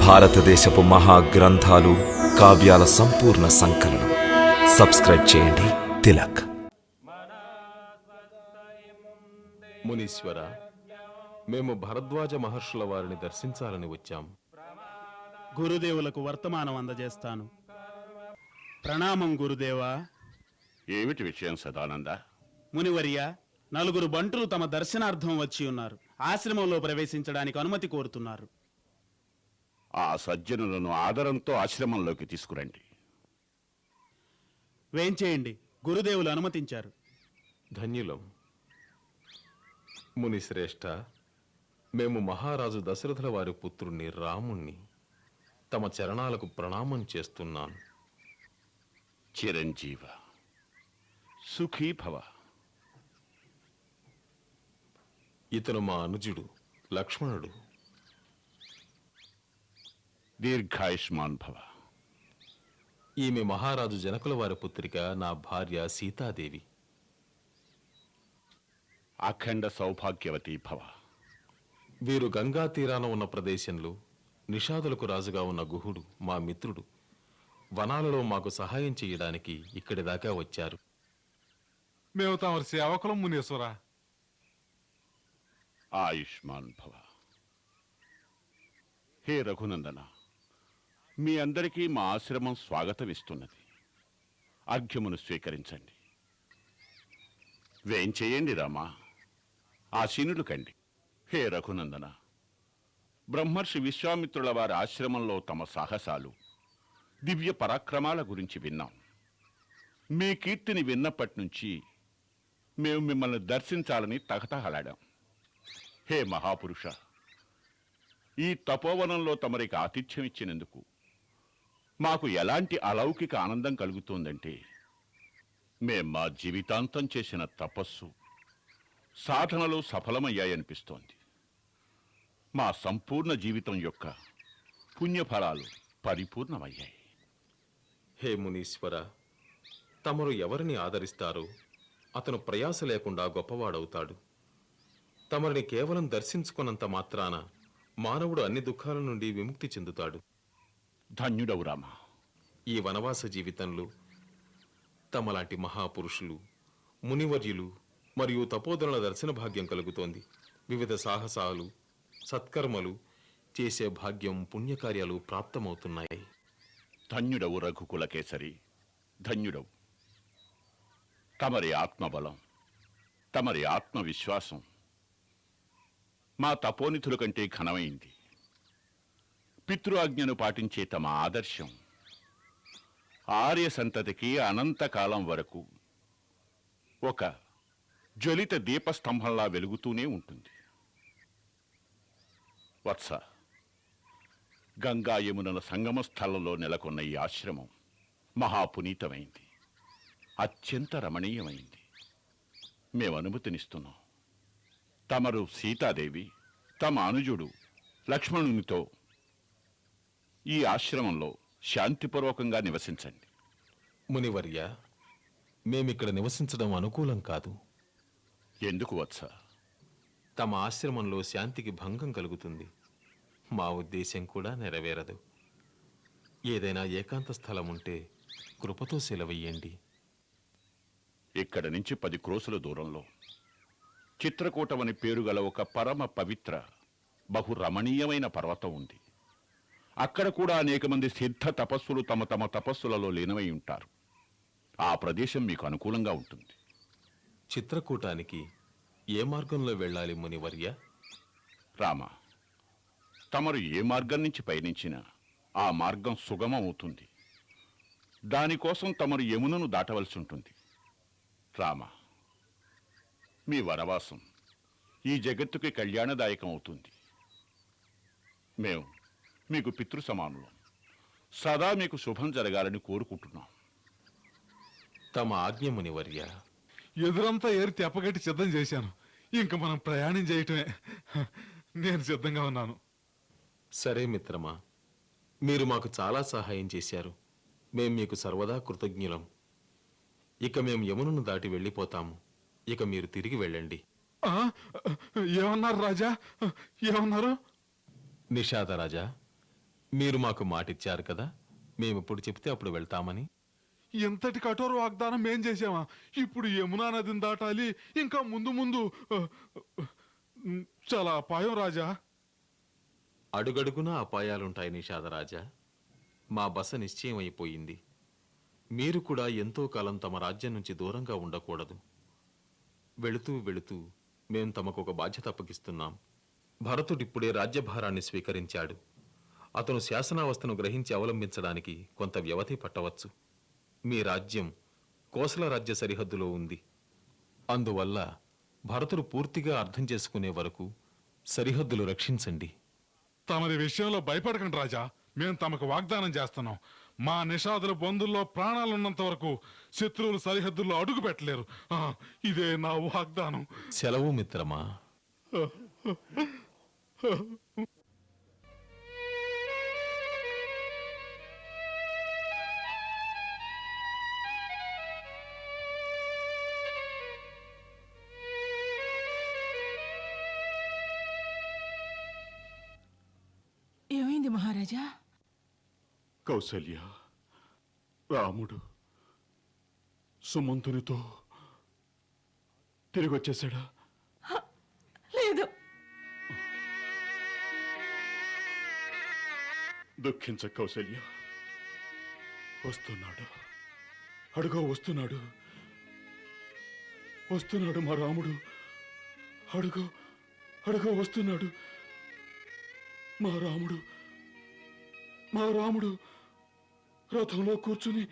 భారతదేశపు మహా గ్రంథాలు కావ్యాల సంపూర్ణ సంకలనం. సబ్స్క్రైబ్ చేయండి. తిలక్. మునీశ్వర మేము భరద్వాజ మహర్షుల వారిని దర్శించాలని వచ్చాం. గురుదేవులకు వర్తమానం అందజేస్తాను. ప్రణామం గురుదేవా. ఏమిటి విషయం సదానంద? మునివర్య నలుగురు బంటులు తమ దర్శనార్థం వచ్చి ఉన్నారు. ఆశ్రమంలో ప్రవేశించడానికి అనుమతి కోరుతున్నారు. ఆ సజ్జనులను ఆదరంతో ఆశ్రమంలోకి తీసుకురండి. వేంచేయండి గురుదేవులు అనుమతించారు. ధన్యులం. మునిశ్రేష్ఠ మేము మహారాజు దశరథుల వారి పుత్రుణ్ణి రాముణ్ణి తమ చరణాలకు ప్రణామం చేస్తున్నాను. చిరంజీవ సుఖీ భవ ఇతను మా అనుజుడు లక్ష్మణుడు. దీర్ఘాయుష్మాన్ భవ. ఈమె మహారాజు జనకుల వారి పుత్రిక నా భార్య సీతాదేవి. అఖండ సౌభాగ్యవతి భవ. వీరు గంగా తీరాన ఉన్న ప్రదేశంలో నిషాదులకు రాజుగా ఉన్న గుహుడు మా మిత్రుడు వనాలలో మాకు సహాయం చేయడానికి ఇక్కడి దాకా వచ్చారు. మేము తమరి సేవకులం మునీశ్వర. ఆయుష్మాన్ భవ. హే రఘునందన మీ అందరికీ మా ఆశ్రమం స్వాగతమిస్తున్నది. అర్ఘ్యమును స్వీకరించండి. వేం చేయండి రామా? ఆసీనులు కండి. హే రఘునందన! బ్రహ్మర్షి విశ్వామిత్రుల వారి ఆశ్రమంలో తమ సాహసాలు దివ్య పరాక్రమాల గురించి విన్నాం. మీ కీర్తిని విన్నప్పటి నుంచి మేము మిమ్మల్ని దర్శించాలని తహతహలాడాం. హే మహాపురుష! ఈ తపోవనంలో తమరికి ఆతిథ్యం ఇచ్చినందుకు మాకు ఎలాంటి అలౌకిక ఆనందం కలుగుతోందంటే మేం మా జీవితాంతం చేసిన తపస్సు సాధనలు సఫలమయ్యాయనిపిస్తోంది. మా సంపూర్ణ జీవితం యొక్క పుణ్యఫలాలు పరిపూర్ణమయ్యాయి. హే మునీశ్వర తమరు ఎవరిని ఆదరిస్తారో అతను ప్రయాస లేకుండా గొప్పవాడవుతాడు. తమరిని కేవలం దర్శించుకున్నంత మాత్రాన మానవుడు అన్ని దుఃఖాల నుండి విముక్తి చెందుతాడు. ధన్యుడవు రామా. ఈ వనవాస జీవితంలో తమలాంటి మహాపురుషులు మునివర్యులు మరియు తపోధనుల దర్శన భాగ్యం కలుగుతోంది. వివిధ సాహసాలు సత్కర్మలు చేసే భాగ్యం పుణ్యకార్యాలు ప్రాప్తమవుతున్నాయి. ధన్యుడవు రఘుకుల కేసరి ధన్యుడవు. తమరి ఆత్మబలం తమరి ఆత్మవిశ్వాసం మా తపోనిధుల కంటే ఘనమైంది. పితృఆజ్ఞను పాటించే తమ ఆదర్శం. ఆర్య సంతతికి అనంతకాలం వరకు ఒక జ్వలిత దీపస్తంభంలా వెలుగుతూనే ఉంటుంది. వత్స గంగా యమునల సంగమ స్థలంలో నెలకొన్న ఈ ఆశ్రమం మహాపునీతమైంది. అత్యంత రమణీయమైంది. మేము అనుమతినిస్తున్నాం తమరు సీతాదేవి తమ అనుజుడు లక్ష్మణునితో ఈ ఆశ్రమంలో శాంతిపూర్వకంగా నివసించండి. మునివర్య మేమిక్కడ నివసించడం అనుకూలం కాదు. ఎందుకు వత్స? తమ ఆశ్రమంలో శాంతికి భంగం కలుగుతుంది. మా ఉద్దేశం కూడా నెరవేరదు. ఏదైనా ఏకాంత స్థలం ఉంటే కృపతో సెలవయ్యండి. ఇక్కడి నుంచి పది క్రోసుల దూరంలో చిత్రకూటమని పేరు గల ఒక పరమ పవిత్ర బహు రమణీయమైన పర్వతం ఉంది. అక్కడ కూడా అనేక మంది సిద్ధ తపస్సులు తమ తమ తపస్సులలో లీనమై ఉంటారు. ఆ ప్రదేశం మీకు అనుకూలంగా ఉంటుంది. చిత్రకూటానికి ఏ మార్గంలో వెళ్ళాలి మునివర్య? రామ తమరు ఏ మార్గం నుంచి పయనించినా ఆ మార్గం సుగమం అవుతుంది దానికోసం తమరు యమునను దాటవలసి ఉంటుంది. రామ మీ వనవాసం ఈ జగత్తుకి కళ్యాణదాయకం అవుతుంది మేము మీకు పితృ సమానులం సదా మీకు శుభం జరగాలని కోరుకుంటున్నాం. తమ ఆజ్ఞ మునివర్య. ఎదురంతా ఏరి తెప్పగట్టి సిద్ధం చేశాను. ఇంక మనం ప్రయాణం చేయటమే. నేను సిద్ధంగా ఉన్నాను. సరే మిత్రమా మీరు మాకు చాలా సహాయం చేశారు. మేం మీకు సర్వదా కృతజ్ఞులం. ఇక మేము యమునను దాటి వెళ్ళిపోతాము. ఇక మీరు తిరిగి వెళ్ళండి. ఆ, ఏమన్నారు రాజా? ఏమన్నారు? నిషాదరాజా మీరు మాకు మాటిచ్చారు కదా? మేము ఎప్పుడు చెప్తే అప్పుడు వెళ్తామని. ఇంతటి కఠోర వాగ్దానం మేం చేసామా ఇప్పుడు యమునా నదిని దాటాలి ఇంకా ముందు ముందు ఆ, చాలా అపాయం రాజా. అడుగడుగునా అపాయాలుంటాయి నిషాదరాజా మా బస నిశ్చయం అయిపోయింది మీరు కూడా ఎంతో కాలం తమ రాజ్యం నుంచి దూరంగా ఉండకూడదు. వెళుతూ వెళుతూ మేం తమకు ఒక బాధ్యత అప్పగిస్తున్నాం. భరతుడిప్పుడే రాజ్యభారాన్ని స్వీకరించాడు. అతను శాసనావస్థను గ్రహించి అవలంబించడానికి కొంత వ్యవధి పట్టవచ్చు. మీ రాజ్యం కోసల రాజ్య సరిహద్దులో ఉంది. అందువల్ల భరతుడు పూర్తిగా అర్థం చేసుకునే వరకు సరిహద్దులు రక్షించండి. తమరి విషయంలో భయపడకండి రాజా. మేము తమకు వాగ్దానం చేస్తున్నాం. మా నిషాదుల బంధుల్లో ప్రాణాలున్నంత వరకు శత్రువులు సరిహద్దుల్లో అడుగు పెట్టలేరు. ఆ, ఇదే నా వాగ్దానం. సెలవు మిత్రమా? ఏమైంది మహారాజా? కౌసల్య రాముడు సుమంతునితో తిరిగి వచ్చేసాడా లేదు. దుఃఖించ కౌసల్య. వస్తున్నాడు. అడుగో వస్తున్నాడు. వస్తున్నాడు మా రాముడు. అడుగో అడుగో వస్తున్నాడు. మా రాముడు మా రాముడు రథంలో కూర్చుని